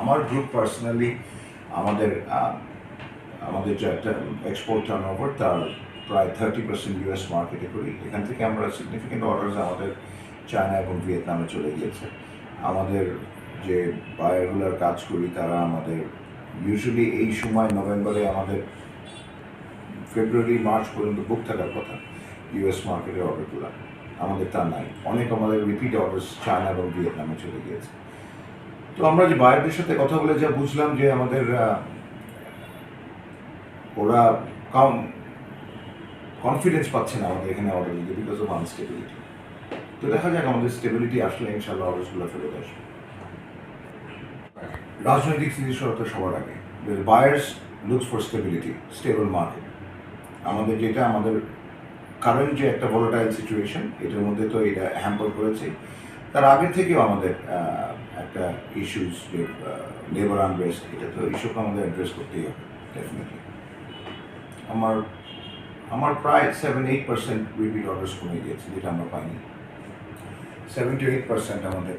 আমার group personally আমাদের আমাদের যে একটা এক্সপোর্ট টার্ন ওভার তার প্রায় থার্টি পার্সেন্ট ইউএস মার্কেটে করি এখান থেকে আমরা সিগনিফিকেন্ট অর্ডার্স আমাদের চায়না এবং ভিয়েতনামে চলে গিয়েছে। আমাদের যে বায়ারগুলোর কাজ করি, তারা আমাদের ইউজুয়ালি এই সময় নভেম্বরে আমাদের ফেব্রুয়ারি মার্চ পর্যন্ত বুক থাকার কথা ইউএস মার্কেটের অর্ডারগুলো আমাদের তা নাই। অনেক আমাদের রিপিট অর্ডার্স চায়না এবং ভিয়েতনামে চলে গিয়েছে। তো আমরা যে বায়ারদের সাথে কথা বলে যা বুঝলাম যে আমাদের ওরা কম কনফিডেন্স পাচ্ছে না আমাদের এখানে অর্ডার দিতে বিকজ অফ আনস্টেবিলিটি তো দেখা যাক আমাদের স্টেবিলিটি আসলে ইনশাল্লাহ অর্ডার্সগুলো ফেরত আসবে। রাজনৈতিক স্থিতিশীলতা সবার আগে। Buyers looks for stability stable market আমাদের যেটা, আমাদের কারেন্ট যে একটা ভোলাটাইল সিচুয়েশন এটার মধ্যে তো এটা হ্যাম্পার করেছে। তার আগে থেকেও আমাদের একটা ইস্যুস যে লেবার আনরেস্ট এটা তো ইস্যুকে আমাদের অ্যাড্রেস করতেই হবে ডেফিনেটলি আমার আমার প্রায় seven eight percent repeat orders কমে গিয়েছে, যেটা আমরা পাইনি। সেভেন টু এইট পার্সেন্ট আমাদের।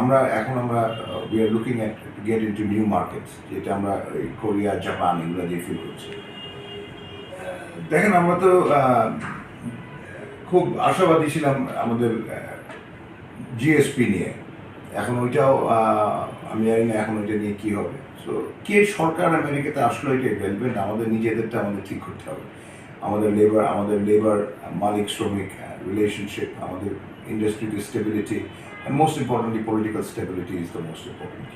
আমরা এখন আমরা we are looking at get in to new markets যেটা আমরা কোরিয়া জাপান এগুলো দিয়ে ফিল করছি। দেখেন আমরা তো খুব আশাবাদী ছিলাম আমাদের জিএসপি নিয়ে। এখন ওইটাও আমি জানি না এখন ওইটা নিয়ে কী হবে। সো কে সরকার আমেরিকাতে আসলো এটা ডেভেলপমেন্ট আমাদের নিজেদেরটা আমাদের ঠিক করতে হবে। আমাদের লেবার আমাদের লেবার মালিক, শ্রমিক রিলেশনশিপ আমাদের ইন্ডাস্ট্রিতে stability and most importantly political stability is the most important